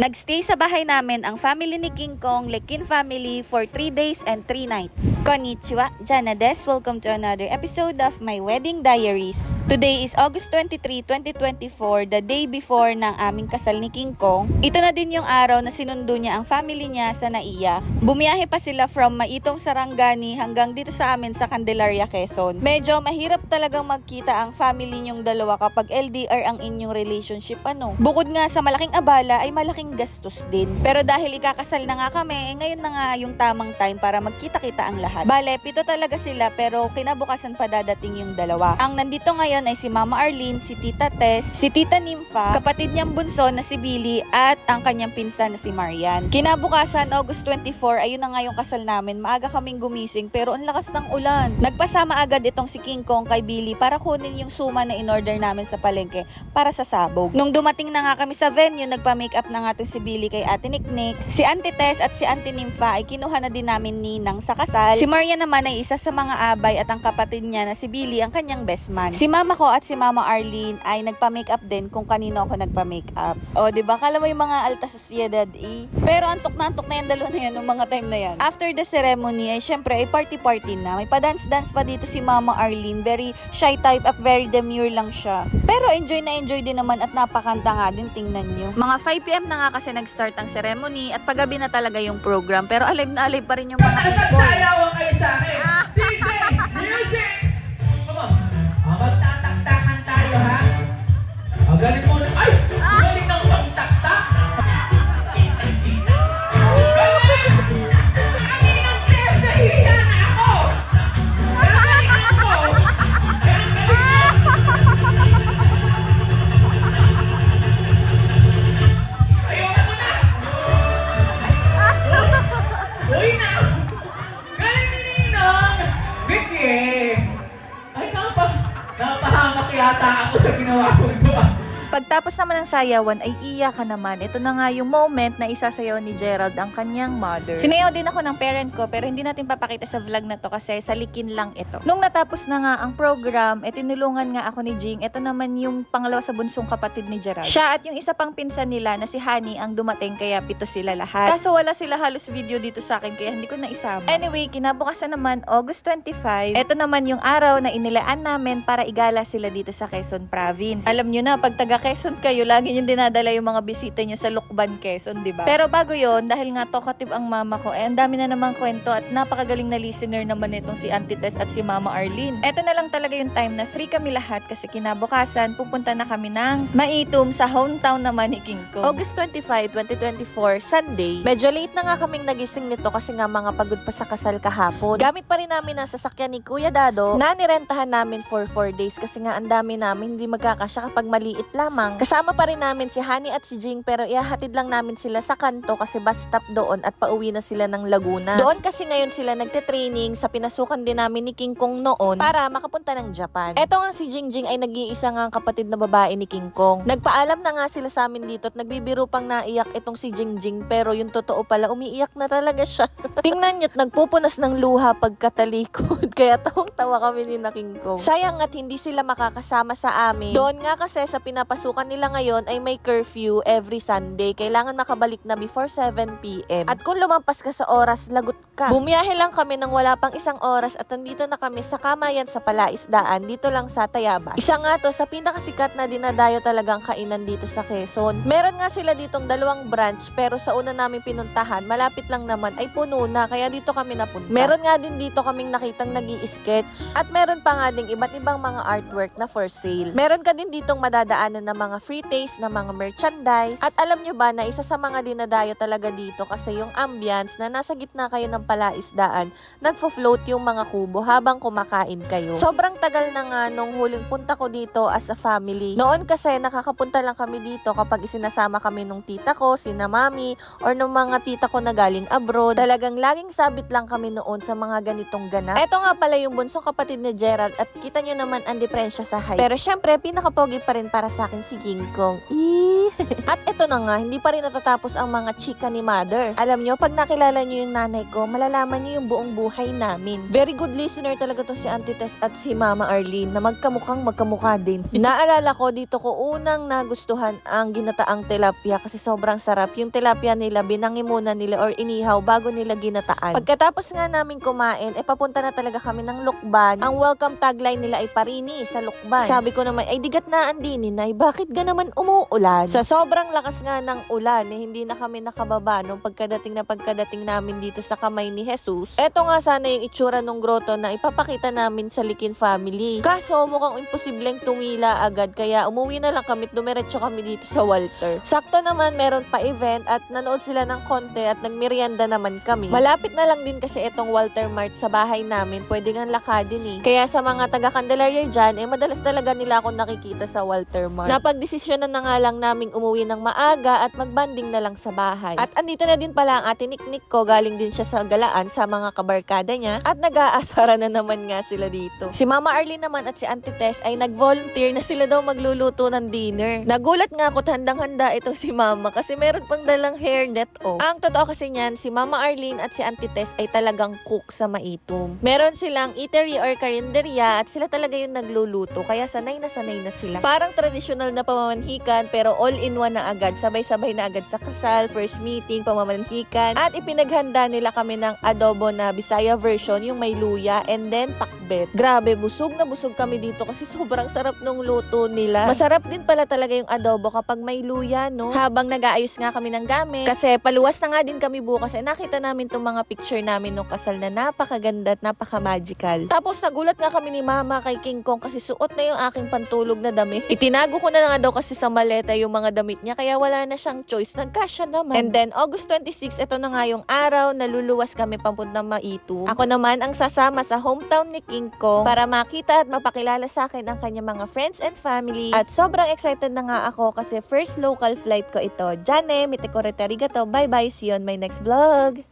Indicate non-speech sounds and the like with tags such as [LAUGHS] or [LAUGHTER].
Nagstay sa bahay namin ang family ni King Kong, Lekin family, for 3 days and 3 nights. Konnichiwa, Jana des. Welcome to another episode of my wedding diaries. Today is August 23, 2024, the day before ng aming kasal ni King Kong. Ito na din yung araw na sinundo niya ang family niya sa Naiya. Bumiyahe pa sila from Maitong Sarangani hanggang dito sa amin sa Candelaria, Quezon. Medyo mahirap talagang magkita ang family niyong dalawa kapag LDR ang inyong relationship ano. Bukod nga sa malaking abala ay malaking gastos din. Pero dahil ikakasal na nga kami, eh, ngayon na nga yung tamang time para magkita-kita ang lahat. Bale, pito talaga sila pero kinabukasan pa dadating yung dalawa. Ang nandito ngayon ay si Mama Arlene, si Tita Tess, si Tita Nympha, kapatid niyang bunso na si Billy at ang kanyang pinsan na si Marian. Kinabukasan, August 24, ayun na nga yung kasal namin. Maaga kaming gumising pero ang lakas ng ulan. Nagpasama agad itong si King Kong kay Billy para kunin yung suma na in-order namin sa palengke para sa sabog. Nung dumating na nga kami sa venue, nagpa-makeup na nga si Billy kay Ate Niknik. Si Auntie Tess at si Auntie Nympha ay kinuha na din namin ninang sa kasal. Si Maria naman ay isa sa mga abay at ang kapatid niya na si Billy ang kanyang best man. Si mama ko at si mama Arlene ay nagpa-makeup din kung kanino ako nagpa-makeup. O, di ba? Kala mo yung mga alta sociedad eh. Pero antok na antok na yung dalawa na yan nung mga time na yan. After the ceremony ay syempre ay party-party na. May pa-dance-dance pa dito si mama Arlene. Very shy type at very demure lang siya. Pero enjoy na enjoy din naman at napakanta nga din tingnan nyo. Mga 5pm na nga kasi nag-start ang ceremony at paggabi na talaga yung program. Pero alive na alive pa rin yung mga people. nagsayawan kayo sa akin? Ginawa ko ito. ah. Pagtapos naman ng sayawan ay iyak ka naman. Ito na nga yung moment na isasayaw ni Gerald ang kanyang mother. Sinayaw din ako ng parent ko pero hindi natin papakita sa vlog na to kasi salikin lang ito. Nung natapos na nga ang program, eh tinulungan nga ako ni Jing. Ito naman yung pangalawa sa bunsong kapatid ni Gerald. Siya at yung isa pang pinsan nila na si Honey ang dumating kaya pito sila lahat. Kaso wala sila halos video dito sa akin kaya hindi ko na isama. Anyway, kinabukasan naman August 25. Ito naman yung araw na inilaan namin para igala sila dito sa Quezon Province. Alam nyo na, pag taga Quezon kayo, lagi nyo dinadala yung mga bisita nyo sa Lukban, Quezon, di ba? Pero bago yon dahil nga talkative ang mama ko, eh, ang dami na namang kwento at napakagaling na listener naman itong si Auntie Tess at si Mama Arlene. Ito na lang talaga yung time na free kami lahat kasi kinabukasan, pupunta na kami ng Maitum sa hometown naman ni King Kong. August 25, 2024, Sunday. Medyo late na nga kaming nagising nito kasi nga mga pagod pa sa kasal kahapon. Gamit pa rin namin ang sasakyan ni Kuya Dado na nirentahan namin for 4 days kasi nga ang dami namin hindi magkakasya kapag maliit lamang. Kasama pa rin namin si Honey at si Jing pero ihahatid lang namin sila sa kanto kasi bus stop doon at pauwi na sila ng Laguna. Doon kasi ngayon sila nagte-training sa pinasukan din namin ni King Kong noon para makapunta ng Japan. Eto nga si Jing Jing ay nag-iisa nga ang kapatid na babae ni King Kong. Nagpaalam na nga sila sa amin dito at nagbibiro pang naiyak itong si Jing Jing pero yung totoo pala umiiyak na talaga siya. [LAUGHS] Tingnan nyo't nagpupunas ng luha pagkatalikod [LAUGHS] kaya tawang-tawa kami ni na King Kong. Sayang at hindi sila makakasama sa amin. Doon nga kasi sa pinapasukan nila ngayon ay may curfew every Sunday. Kailangan makabalik na before 7pm. At kung lumampas ka sa oras, lagot ka. Bumiyahe lang kami ng wala pang isang oras at nandito na kami sa Kamayan sa Palaisdaan dito lang sa Tayabas. Isa nga to sa pinakasikat na dinadayo talagang kainan dito sa Quezon. Meron nga sila ditong dalawang branch pero sa una namin pinuntahan, malapit lang naman ay puno na kaya dito kami napunta. Meron nga din dito kaming nakitang nag sketch at meron pa nga ding iba't ibang mga artwork na for sale. Meron ka din ditong madadaanan ng mga free taste na mga merchandise. At alam nyo ba na isa sa mga dinadayo talaga dito kasi yung ambience na nasa gitna kayo ng palaisdaan, nagfo-float yung mga kubo habang kumakain kayo. Sobrang tagal na nga nung huling punta ko dito as a family. Noon kasi nakakapunta lang kami dito kapag isinasama kami nung tita ko, sina mami, or nung mga tita ko na galing abroad. Talagang laging sabit lang kami noon sa mga ganitong ganap. Eto nga pala yung bunsong kapatid ni Gerald at kita nyo naman ang diferensya sa height. Pero syempre, pinakapogi pa rin para sa akin namin si King Kong. Eee. At ito na nga, hindi pa rin natatapos ang mga chika ni Mother. Alam nyo, pag nakilala nyo yung nanay ko, malalaman nyo yung buong buhay namin. Very good listener talaga to si Auntie Tess at si Mama Arlene na magkamukhang magkamukha din. [LAUGHS] Naalala ko, dito ko unang nagustuhan ang ginataang tilapia kasi sobrang sarap. Yung tilapia nila, binangi muna nila or inihaw bago nila ginataan. Pagkatapos nga namin kumain, eh papunta na talaga kami ng Lukban. Ang welcome tagline nila ay parini sa Lukban. Sabi ko naman, ay digat na andinin ay bakit ga naman umuulan? Sa sobrang lakas nga ng ulan, eh, hindi na kami nakababa nung pagkadating na pagkadating namin dito sa kamay ni Jesus. Eto nga sana yung itsura ng grotto na ipapakita namin sa Likin family. Kaso mukhang imposibleng tumila agad kaya umuwi na lang kami at dumiretso kami dito sa Walter. Sakto naman meron pa event at nanood sila ng konti at nagmerienda naman kami. Malapit na lang din kasi itong Walter Mart sa bahay namin. Pwede nga lakadin eh. Kaya sa mga taga Candelaria dyan, eh madalas talaga nila ako nakikita sa Walter Mart. Napagdesisyon na nga lang naming umuwi ng maaga at magbanding na lang sa bahay. At andito na din pala ang ate Niknik ko. Galing din siya sa galaan sa mga kabarkada niya. At nag-aasara na naman nga sila dito. Si Mama Arlene naman at si Auntie Tess ay nag-volunteer na sila daw magluluto ng dinner. Nagulat nga ako handang-handa ito si Mama kasi meron pang dalang hairnet oh. Ang totoo kasi niyan, si Mama Arlene at si Auntie Tess ay talagang cook sa maitom. Meron silang eatery or karinderya at sila talaga yung nagluluto kaya sanay na sanay na sila. Parang traditional na pamamanhikan pero all-in-one na agad. Sabay-sabay na agad sa kasal, first meeting, pamamanhikan. At ipinaghanda nila kami ng adobo na Bisaya version, yung may luya, and then pakbet. Grabe, busog na busog kami dito kasi sobrang sarap nung luto nila. Masarap din pala talaga yung adobo kapag may luya, no? Habang nag-aayos nga kami ng gamit, kasi paluwas na nga din kami bukas, eh nakita namin tong mga picture namin nung kasal na napakaganda at napaka-magical. Tapos nagulat nga kami ni Mama kay King Kong kasi suot na yung aking pantulog na damit. Itinago ko na nga daw kasi sa maleta yung mga damit niya kaya wala na siyang choice. Nagkasya naman. And then August 26, ito na nga yung araw na luluwas kami papuntang Maitu. Ako naman ang sasama sa hometown ni King Kong para makita at mapakilala sa akin ang kanyang mga friends and family. At sobrang excited na nga ako kasi first local flight ko ito. Jane, Mite Arigato. Bye bye. See you on my next vlog.